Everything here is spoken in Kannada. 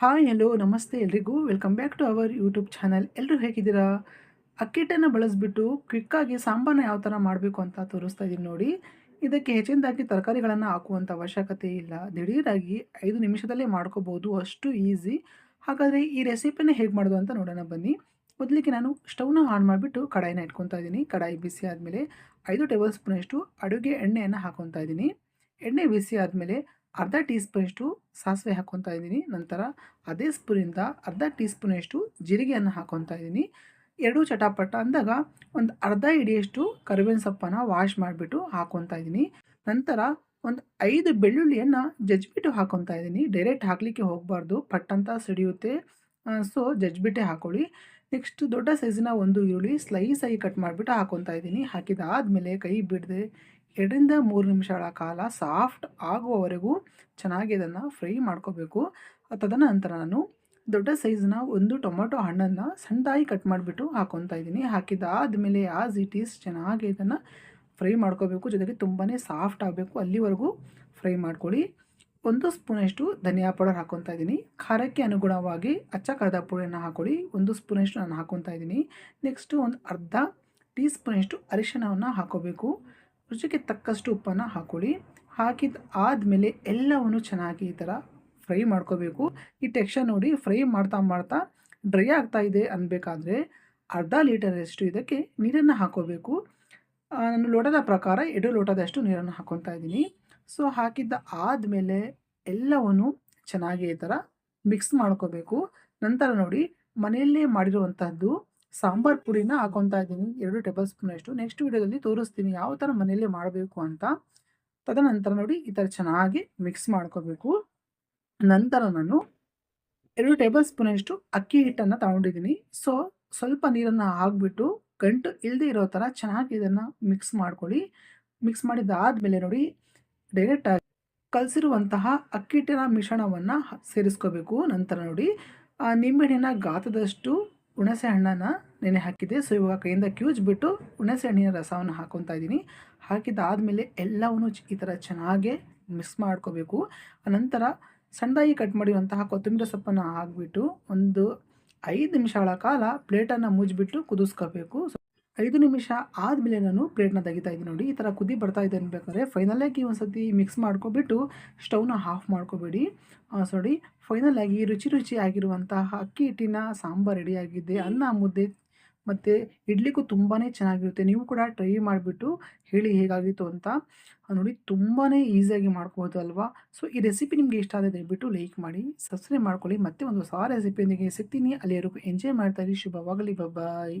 ಹಾಯ್ ಹಲೋ ನಮಸ್ತೆ ಎಲ್ರಿಗೂ. Welcome back to our YouTube channel ಎಲ್ಲರೂ ಹೇಗಿದ್ದೀರಾ? ಅಕ್ಕಿಟ್ಟನ್ನು ಬಳಸಿಬಿಟ್ಟು ಕ್ವಿಕ್ಕಾಗಿ ಸಾಂಬಾರನ್ನ ಯಾವ ಥರ ಮಾಡಬೇಕು ಅಂತ ತೋರಿಸ್ತಾ ಇದ್ದೀನಿ ನೋಡಿ. ಇದಕ್ಕೆ ಹೆಚ್ಚಿನದಾಗಿ ತರಕಾರಿಗಳನ್ನು ಹಾಕುವಂಥ ಅವಶ್ಯಕತೆ ಇಲ್ಲ. ದಿಢೀರಾಗಿ ಐದು ನಿಮಿಷದಲ್ಲೇ ಮಾಡ್ಕೋಬೋದು. ಅಷ್ಟು ಈಸಿ ಹಾಗಾದರೆ ಈ ರೆಸಿಪಿನ ಹೇಗೆ ಮಾಡೋದು ಅಂತ ನೋಡೋಣ ಬನ್ನಿ. ಮೊದಲಿಗೆ ನಾನು ಸ್ಟವ್ನ ಆನ್ ಮಾಡಿಬಿಟ್ಟು ಕಡಾಯಿನ ಇಟ್ಕೊತಾ ಇದ್ದೀನಿ ಕಡಾಯಿ ಬಿಸಿ ಆದಮೇಲೆ ಐದು ಟೇಬಲ್ ಸ್ಪೂನಷ್ಟು ಅಡುಗೆ ಎಣ್ಣೆಯನ್ನು ಹಾಕೊತಾ ಇದ್ದೀನಿ ಎಣ್ಣೆ ಬಿಸಿ ಆದಮೇಲೆ ಅರ್ಧ ಟೀ ಸ್ಪೂನಷ್ಟು ಸಾಸಿವೆ ಹಾಕ್ಕೊತಾ ಇದ್ದೀನಿ. ನಂತರ ಅದೇ ಸ್ಪೂನಿಂದ ಅರ್ಧ ಟೀ ಸ್ಪೂನಷ್ಟು ಜೀರಿಗೆಯನ್ನು ಹಾಕ್ಕೊತಾ ಇದ್ದೀನಿ. ಎರಡು ಚಟಾಪಟ ಅಂದಾಗ ಒಂದು ಅರ್ಧ ಇಡಿಯಷ್ಟು ಕರಿಬೇವಿನ ಸೊಪ್ಪನ್ನು ವಾಶ್ ಮಾಡಿಬಿಟ್ಟು ಹಾಕ್ಕೊತಾ ಇದ್ದೀನಿ. ನಂತರ ಒಂದು ಐದು ಬೆಳ್ಳುಳ್ಳಿಯನ್ನು ಜಜ್ಬಿಟ್ಟು ಹಾಕ್ಕೊತಾ ಇದ್ದೀನಿ. ಡೈರೆಕ್ಟ್ ಹಾಕಲಿಕ್ಕೆ ಹೋಗಬಾರ್ದು. ಪಟ್ಟಂತ ಸಿಡಿಯುತ್ತೆ. ಸೊ ಜಜ್ಬಿಟ್ಟೆ ಹಾಕೊಳ್ಳಿ. ನೆಕ್ಸ್ಟ್ ದೊಡ್ಡ ಸೈಜಿನ ಒಂದು ಈರುಳ್ಳಿ ಸ್ಲೈಸಾಗಿ ಕಟ್ ಮಾಡಿಬಿಟ್ಟು ಹಾಕ್ಕೊತಾ ಇದ್ದೀನಿ. ಹಾಕಿದಾದಮೇಲೆ ಕೈ ಬಿಡದೆ ಎರಡರಿಂದ ಮೂರು ನಿಮಿಷಗಳ ಕಾಲ ಸಾಫ್ಟ್ ಆಗುವವರೆಗೂ ಚೆನ್ನಾಗಿ ಇದನ್ನು ಫ್ರೈ ಮಾಡ್ಕೋಬೇಕು. ತದನಂತರ ನಾನು ದೊಡ್ಡ ಸೈಜ್ನ ಒಂದು ಟೊಮೊಟೊ ಹಣ್ಣನ್ನು ಸಣ್ಣದಾಗಿ ಕಟ್ ಮಾಡಿಬಿಟ್ಟು ಹಾಕೊತಾ ಇದ್ದೀನಿ. ಹಾಕಿದಾದಮೇಲೆ ಆಸ್ ಇಟ್ ಈಸ್ ಚೆನ್ನಾಗಿ ಇದನ್ನು ಫ್ರೈ ಮಾಡ್ಕೋಬೇಕು. ಜೊತೆಗೆ ತುಂಬಾ ಸಾಫ್ಟ್ ಆಗಬೇಕು. ಅಲ್ಲಿವರೆಗೂ ಫ್ರೈ ಮಾಡ್ಕೊಳ್ಳಿ. ಒಂದು ಸ್ಪೂನಷ್ಟು ಧನಿಯಾ ಪೌಡರ್ ಹಾಕ್ಕೊತಾ ಇದ್ದೀನಿ. ಖಾರಕ್ಕೆ ಅನುಗುಣವಾಗಿ ಅಚ್ಚ ಖಾರದ ಪುಡಿಯನ್ನು ಹಾಕೊಳ್ಳಿ. ಒಂದು ಸ್ಪೂನಷ್ಟು ನಾನು ಹಾಕ್ಕೊತಾ ಇದ್ದೀನಿ. ನೆಕ್ಸ್ಟು ಒಂದು ಅರ್ಧ ಟೀ ಸ್ಪೂನಷ್ಟು ಅರಿಶಿಣವನ್ನು ಹಾಕೋಬೇಕು. ರುಚಿಗೆ ತಕ್ಕಷ್ಟು ಉಪ್ಪನ್ನು ಹಾಕೊಳ್ಳಿ. ಹಾಕಿದ ಆದಮೇಲೆ ಎಲ್ಲವನ್ನು ಚೆನ್ನಾಗಿ ಈ ಥರ ಫ್ರೈ ಮಾಡ್ಕೋಬೇಕು. ಈ ಟೆಕ್ಸ್ಚರ್ ನೋಡಿ ಫ್ರೈ ಮಾಡ್ತಾ ಮಾಡ್ತಾ ಡ್ರೈ ಆಗ್ತಾ ಇದೆ ಅನ್ಬೇಕಾದ್ರೆ ಅರ್ಧ ಲೀಟರಷ್ಟು ಇದಕ್ಕೆ ನೀರನ್ನು ಹಾಕೋಬೇಕು. ನಾನು ಲೋಟದ ಪ್ರಕಾರ ಎರಡು ಲೋಟದಷ್ಟು ನೀರನ್ನು ಹಾಕ್ಕೊತಾ ಇದ್ದೀನಿ. ಸೊ ಹಾಕಿದ್ದ ಆದಮೇಲೆ ಎಲ್ಲವನ್ನು ಚೆನ್ನಾಗಿ ಈ ಥರ ಮಿಕ್ಸ್ ಮಾಡ್ಕೋಬೇಕು. ನಂತರ ನೋಡಿ ಮನೆಯಲ್ಲೇ ಮಾಡಿರುವಂತಹದ್ದು ಸಾಂಬಾರ್ ಪುಡಿನ ಹಾಕೊತಾ ಇದ್ದೀನಿ. ಎರಡು ಟೇಬಲ್ ಸ್ಪೂನಷ್ಟು ನೆಕ್ಸ್ಟ್ ವಿಡಿಯೋದಲ್ಲಿ ತೋರಿಸ್ತೀನಿ ಯಾವ ಥರ ಮನೆಯಲ್ಲೇ ಮಾಡಬೇಕು ಅಂತ. ತದನಂತರ ನೋಡಿ ಈ ಥರ ಚೆನ್ನಾಗಿ ಮಿಕ್ಸ್ ಮಾಡ್ಕೋಬೇಕು. ನಂತರ ನಾನು ಎರಡು ಟೇಬಲ್ ಸ್ಪೂನಷ್ಟು ಅಕ್ಕಿ ಹಿಟ್ಟನ್ನು ತಗೊಂಡಿದ್ದೀನಿ. ಸೊ ಸ್ವಲ್ಪ ನೀರನ್ನು ಹಾಕ್ಬಿಟ್ಟು ಗಂಟು ಇಲ್ಲದೆ ಇರೋ ಥರ ಚೆನ್ನಾಗಿ ಇದನ್ನು ಮಿಕ್ಸ್ ಮಾಡ್ಕೊಳ್ಳಿ. ಮಿಕ್ಸ್ ಮಾಡಿದ್ದಾದಮೇಲೆ ನೋಡಿ ಡೈರೆಕ್ಟಾಗಿ ಕಲಸಿರುವಂತಹ ಅಕ್ಕಿ ಹಿಟ್ಟಿನ ಮಿಶ್ರಣವನ್ನು ಸೇರಿಸ್ಕೋಬೇಕು. ನಂತರ ನೋಡಿ ನಿಂಬೆಹಣ್ಣಿನ ಗಾತ್ರದಷ್ಟು ಹುಣಸೆ ಹಣ್ಣನ್ನು ನೆನೆ ಹಾಕಿದ್ದೆ. ಸೊ ಇವಾಗ ಕೈಯಿಂದ ಕ್ಯೂಜ್ಬಿಟ್ಟು ಹುಣಸೆ ಹಣ್ಣಿನ ರಸವನ್ನು ಹಾಕೊತಾ ಇದ್ದೀನಿ. ಹಾಕಿದಾದಮೇಲೆ ಎಲ್ಲವನ್ನು ಈ ಥರ ಚೆನ್ನಾಗೇ ಮಿಕ್ಸ್ ಮಾಡ್ಕೋಬೇಕು. ಆನಂತರ ಸಣ್ಣದಾಗಿ ಕಟ್ ಮಾಡಿರುವಂತಹ ಕೊತ್ತಂಬರಿ ಸೊಪ್ಪನ್ನು ಹಾಕಿಬಿಟ್ಟು ಒಂದು ಐದು ನಿಮಿಷಗಳ ಕಾಲ ಪ್ಲೇಟನ್ನು ಮುಚ್ಚಿಬಿಟ್ಟು ಕುದಿಸ್ಕೋಬೇಕು. ಸೊ ಐದು ನಿಮಿಷ ಆದಮೇಲೆ ನಾನು ಪ್ಲೇಟ್ನ ತೆಗಿತಾ ಇದ್ದೀನಿ ನೋಡಿ. ಈ ಥರ ಕುದಿ ಬರ್ತಾ ಇದೆ ಅನ್ಬೇಕಾದ್ರೆ ಫೈನಲಾಗಿ ಒಂದು ಸತಿ ಮಿಕ್ಸ್ ಮಾಡ್ಕೊಬಿಟ್ಟು ಸ್ಟೌವ್ನ ಆಫ್ ಮಾಡ್ಕೋಬೇಡಿ. ಸಾರಿ ಫೈನಲಾಗಿ ರುಚಿ ರುಚಿ ಆಗಿರುವಂತಹ ಅಕ್ಕಿ ಹಿಟ್ಟಿನ ಸಾಂಬಾರು ರೆಡಿಯಾಗಿದೆ ಅನ್ನ, ಮುದ್ದೆ ಮತ್ತು ಇಡ್ಲಿಗೂ ತುಂಬಾ ಚೆನ್ನಾಗಿರುತ್ತೆ. ನೀವು ಕೂಡ ಟ್ರೈ ಮಾಡಿಬಿಟ್ಟು ಹೇಳಿ ಹೇಗಾಗಿತ್ತು ಅಂತ. ನೋಡಿ ತುಂಬಾ ಈಸಿಯಾಗಿ ಮಾಡ್ಕೋಬೋದು ಅಲ್ವಾ? ಸೊ ಈ ರೆಸಿಪಿ ನಿಮಗೆ ಇಷ್ಟ ಆದರೆ ದಯವಿಟ್ಟು ಲೈಕ್ ಮಾಡಿ ಸಬ್ಸ್ಕ್ರೈಬ್ ಮಾಡ್ಕೊಳ್ಳಿ. ಮತ್ತೆ ಒಂದು ಹೊಸ ರೆಸಿಪಿಯೊಂದಿಗೆ ಸಿಗ್ತೀನಿ. ಅಲ್ಲಿವರೆಗೂ ಎಂಜಾಯ್ ಮಾಡ್ತಾ ಇರಿ. ಶುಭವಾಗಲಿ. ಬಾಯ್